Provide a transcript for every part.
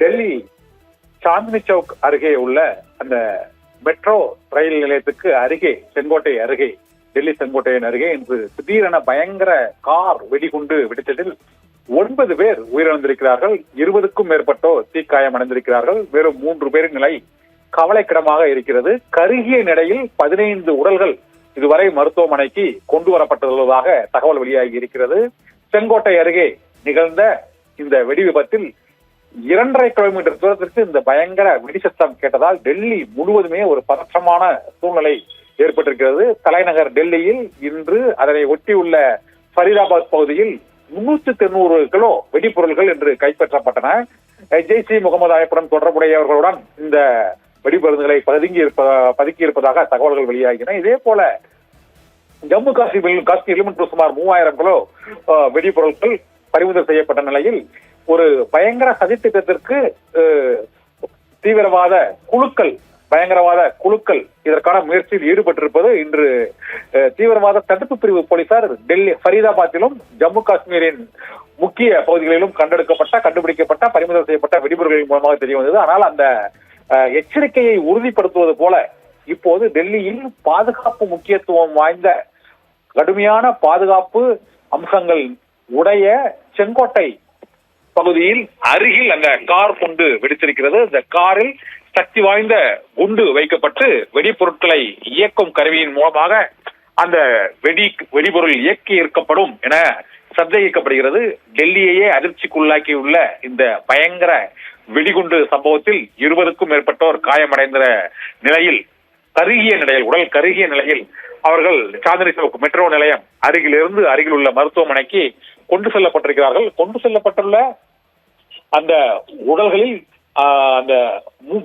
டெல்லி சாந்தினி சவுக் அருகே உள்ள அந்த மெட்ரோ ரயில் நிலையத்துக்கு அருகே செங்கோட்டை அருகே டெல்லி செங்கோட்டையின் அருகே இன்று திடீரென பயங்கர கார் வெடிகுண்டு வெடித்ததில் ஒன்பது பேர் உயிரிழந்திருக்கிறார்கள் இருபதுக்கும் மேற்பட்டோர் தீக்காயம் அடைந்திருக்கிறார்கள் வெறும் மூன்று பேரின் நிலை கவலைக்கிடமாக இருக்கிறது. கருகிய நிலையில் பதினைந்து உடல்கள் இதுவரை மருத்துவமனைக்கு கொண்டு வரப்பட்டுள்ளதாக தகவல் வெளியாகி இருக்கிறது. செங்கோட்டை அருகே நிகழ்ந்த இந்த வெடி விபத்தில் இரண்டரை கிலோமீட்டர் தூரத்திற்கு இந்த பயங்கர வெடிசத்தம் கேட்டதால் டெல்லி முழுவதுமே ஒரு பதற்றமான சூழ்நிலை ஏற்பட்டிருக்கிறது. தலைநகர் டெல்லியில் இன்று அதனை ஒட்டியுள்ள ஃபரீதாபாத் பகுதியில் முன்னூத்தி தொண்ணூறு கிலோ வெடிப்பொருள்கள் என்று கைப்பற்றப்பட்டன. ஜெய் சி முகமது அமைப்புடன் தொடர்புடையவர்களுடன் இந்த வெடிபருந்துகளை பதுங்கி இருப்ப பதுக்கி இருப்பதாக தகவல்கள் வெளியாகின. இதே போல ஜம்மு காஷ்மீரில் காஷ்மீரிலும் இன்று சுமார் மூவாயிரம் கிலோ வெடிபொருட்கள் பறிமுதல் செய்யப்பட்ட நிலையில் ஒரு பயங்கர சதித்திட்டத்திற்கு தீவிரவாத குழுக்கள் பயங்கரவாத குழுக்கள் இதற்கான முயற்சியில் ஈடுபட்டிருப்பது இன்று தீவிரவாத தடுப்பு பிரிவு போலீசார் டெல்லி ஃபரீதாபாத்திலும் ஜம்மு காஷ்மீரின் முக்கிய பகுதிகளிலும் கண்டெடுக்கப்பட்ட கண்டுபிடிக்கப்பட்ட பறிமுதல் செய்யப்பட்ட வெடிபொருட்களின் மூலமாக தெரிய வந்தது. ஆனால் அந்த எச்சரிக்கையை உறுதிப்படுத்துவது போல இப்போது டெல்லியில் பாதுகாப்பு முக்கியத்துவம் வாய்ந்த கடுமையான பாதுகாப்பு அம்சங்கள் உடைய செங்கோட்டை பகுதியில் அருகில் அந்த கார் கொண்டு வெடித்திருக்கிறது. இந்த காரில் சக்தி வாய்ந்த குண்டு வைக்கப்பட்டு வெடிப்பொருட்களை இயக்கும் கருவியின் மூலமாக அந்த வெடி வெடிபொருள் இயக்கி இருக்கப்படும் என சந்தேகிக்கப்படுகிறது. டெல்லியையே அதிர்ச்சிக்குள்ளாக்கியுள்ள இந்த பயங்கர வெடிகுண்டு சம்பவத்தில் இருபதுக்கும் மேற்பட்டோர் காயமடைந்த நிலையில் கருகிய நிலையில் உடல் கருகிய நிலையில் அவர்கள் சாந்தினி சவுக் மெட்ரோ நிலையம் அருகிலிருந்து அருகில் உள்ள மருத்துவமனைக்கு கொண்டு செல்லப்பட்டிருக்கிறார்கள். கொண்டு செல்லப்பட்டுள்ள அந்த உடல்களில் ஆஹ், அந்த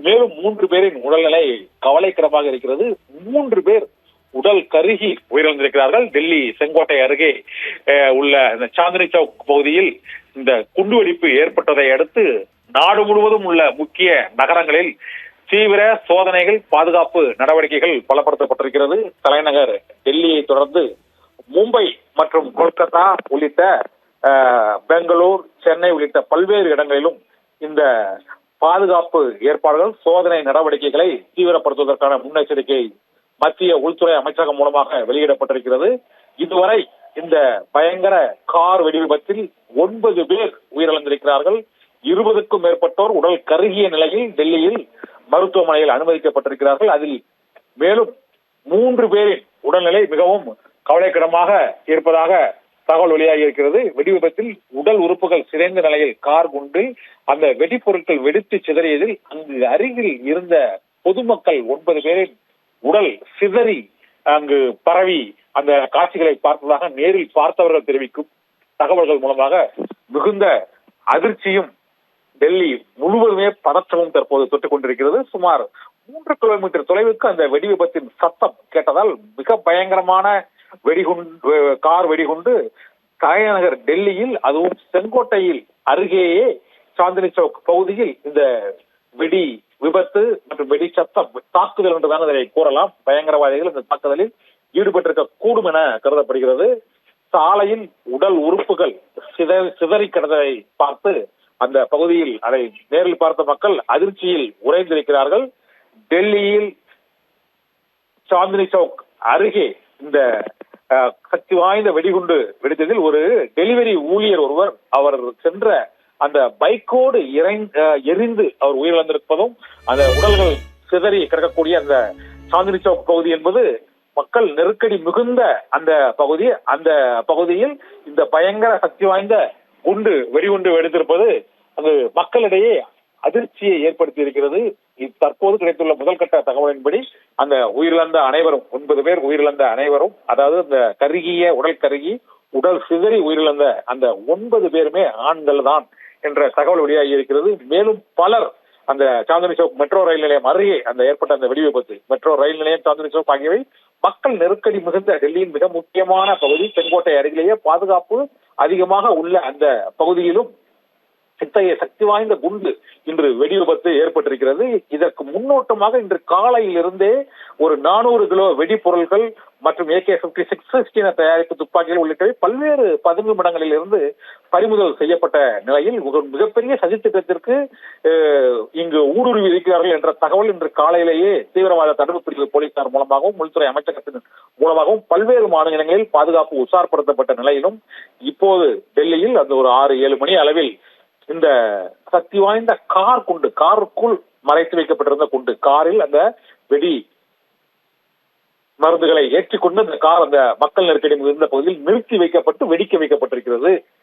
மேலும் மூன்று பேரின் உடல்நிலை கவலைக்கிடமாக இருக்கிறது. மூன்று பேர் உடல் கருகி உயிரிழந்திருக்கிறார்கள். டெல்லி செங்கோட்டை அருகே உள்ள இந்த சாந்தினி சவுக் பகுதியில் இந்த குண்டுவெடிப்பு ஏற்பட்டதை அடுத்து நாடு முழுவதும் உள்ள முக்கிய நகரங்களில் தீவிர சோதனைகள் பாதுகாப்பு நடவடிக்கைகள் பலப்படுத்தப்பட்டிருக்கிறது. தலைநகர் டெல்லியை தொடர்ந்து மும்பை மற்றும் கொல்கத்தா உள்ளிட்ட பெங்களூர் சென்னை உள்ளிட்ட பல்வேறு இடங்களிலும் இந்த பாதுகாப்பு ஏற்பாடுகள் சோதனை நடவடிக்கைகளை தீவிரப்படுத்துவதற்கான முன்னெச்சரிக்கை மத்திய உள்துறை அமைச்சகம் மூலமாக வெளியிடப்பட்டிருக்கிறது. இதுவரை இந்த பயங்கர கார் வெடி விபத்தில் ஒன்பது பேர் உயிரிழந்திருக்கிறார்கள். இருபதுக்கும் மேற்பட்டோர் உடல் கருகிய நிலையில் டெல்லியில் மருத்துவமனையில் அனுமதிக்கப்பட்டிருக்கிறார்கள். அதில் மேலும் மூன்று பேரின் உடல்நிலை மிகவும் கவலைக்கிடமாக இருப்பதாக தகவல் வெளியாகி இருக்கிறது. வெடி விபத்தில் உடல் உறுப்புகள் சிதைந்த நிலையில் கார் குண்டில் அந்த வெடிப்பொருட்கள் வெடித்து சிதறியதில் அங்கு அருகில் இருந்த பொதுமக்கள் ஒன்பது பேரின் உடல் சிதறி அங்கு பரவி அந்த காட்சிகளை பார்த்ததாக நேரில் பார்த்தவர்கள் தெரிவிக்கும் தகவல்கள் மூலமாக மிகுந்த அதிர்ச்சியும் டெல்லி முழுவதுமே பதற்றமும் தற்போது தொட்டுக் கொண்டிருக்கிறது. சுமார் மூன்று கிலோமீட்டர் தொலைவுக்கு அந்த வெடி விபத்தின் சத்தம் கேட்டதால் மிக பயங்கரமான வெடிகுண்டு கார் வெடிகுண்டு தலைநகர் டெல்லியில் அதுவும் செங்கோட்டையில் அருகேயே சாந்தினி சவுக் பகுதியில் இந்த வெடி விபத்து மற்றும் வெடி சத்தம் தாக்குதல் என்றுதான் அதனை கூறலாம். பயங்கரவாதிகள் இந்த தாக்குதலில் ஈடுபட்டிருக்க கூடும் என கருதப்படுகிறது. சாலையில் உடல் உறுப்புகள் சிதறி சிதறி கிடந்ததை பார்த்து அந்த பகுதியில் அதை நேரில் பார்த்த மக்கள் அதிர்ச்சியில் உறைந்திருக்கிறார்கள். டெல்லியில் சாந்தினி சவுக் அருகே இந்த சக்தி வாய்ந்த வெடிகுண்டு வெடித்ததில் ஒரு டெலிவரி ஊழியர் ஒருவர் அவர் சென்ற அந்த பைக்கோடு எரிந்து அவர் உயிரிழந்திருப்பதும் அந்த உடல்கள் சிதறி கிடக்கக்கூடிய அந்த சாந்தினி சவுக் பகுதி என்பது மக்கள் நெருக்கடி மிகுந்த அந்த பகுதி அந்த பகுதியில் இந்த பயங்கர சக்தி வாய்ந்த குண்டு வெடிகுண்டு வெடித்திருப்பது அது மக்களிடையே அதிர்ச்சியை ஏற்படுத்தி இருக்கிறது. தற்போது கிடைத்துள்ள முதல் கட்ட தகவலின்படி அந்த உயிரிழந்த அனைவரும் ஒன்பது பேர் உயிரிழந்த அனைவரும் அதாவது இந்த கருகிய உடல் கருகி உடல் சிதறி உயிரிழந்த அந்த ஒன்பது பேருமே ஆண்கள் தான் என்ற தகவல் வெளியாகி இருக்கிறது. மேலும் பலர் அந்த சாந்தினி சவுக் மெட்ரோ ரயில் நிலையம் அருகே அந்த ஏற்பட்ட அந்த வெடி விபத்து மெட்ரோ ரயில் நிலையம் சாந்தினி சவுக் ஆகியவை மக்கள் நெருக்கடி மிகுந்த டெல்லியின் மிக முக்கியமான பகுதி. செங்கோட்டை அருகிலேயே பாதுகாப்பு அதிகமாக உள்ள அந்த பகுதியிலும் இத்தகைய சக்தி வாய்ந்த குண்டு இன்று வெடி விபத்து ஏற்பட்டிருக்கிறது. இதற்கு முன்னோட்டமாக இன்று காலையிலிருந்தே ஒரு நானூறு கிலோ வெடிபொருள்கள் மற்றும் ஏகே பிப்டி சிக்ஸ் தயாரிப்பு துப்பாக்கிகள் உள்ளிட்டவை பல்வேறு பதுங்கும் இடங்களில் இருந்து பறிமுதல் செய்யப்பட்ட நிலையில் ஒரு மிகப்பெரிய சதி திட்டத்திற்கு இங்கு ஊடுருவி இருக்கிறார்கள் என்ற தகவல் இன்று காலையிலேயே தீவிரவாத தடுப்பு பிரிவு போலீசார் மூலமாகவும் உள்துறை அமைச்சகத்தின் மூலமாகவும் பல்வேறு மாநிலங்களில் பாதுகாப்பு உஷார்படுத்தப்பட்ட நிலையிலும் இப்போது டெல்லியில் அந்த ஒரு ஆறு ஏழு மணி அளவில் இந்த சக்தி வாய்ந்த கார் குண்டு காருக்குள் மறைத்து வைக்கப்பட்டிருந்த குண்டு. காரில் அந்த வெடி மருந்துகளை ஏற்றிக்கொண்டு அந்த கார் அந்த மக்கள் நெருக்கடி இருந்த பகுதியில் நிறுத்தி வைக்கப்பட்டு வெடிக்க வைக்கப்பட்டிருக்கிறது.